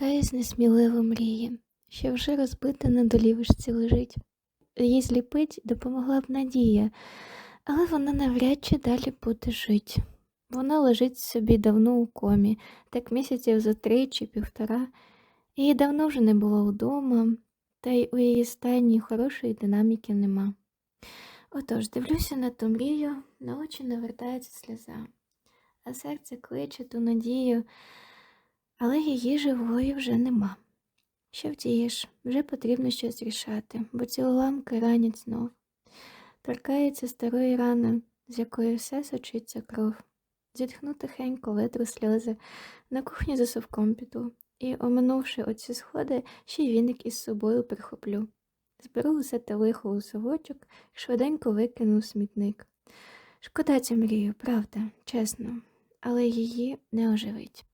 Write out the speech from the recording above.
Якась несмілива мріє, що вже розбита на долівишці лежить. Їй зліпить допомогла б надія, але вона навряд чи далі буде жить. Вона лежить собі давно у комі, так місяців за три чи півтора. Її давно вже не було вдома, та й у її стані хорошої динаміки нема. Отож, дивлюся на ту мрію, на очі навертається сльоза, а серце кличе ту надію, але її живої вже нема. Що втієш, вже потрібно щось рішати, бо ці уламки ранять знов. Торкається старої рани, з якої все сочиться кров. Зітхну тихенько, витру сльози, на кухні за совком піду, і, оминувши оці сходи, ще й віник із собою прихоплю. Зберу усе те лихо у совочок, швиденько викину смітник. Шкода цю мрію, правда, чесно, але її не оживить.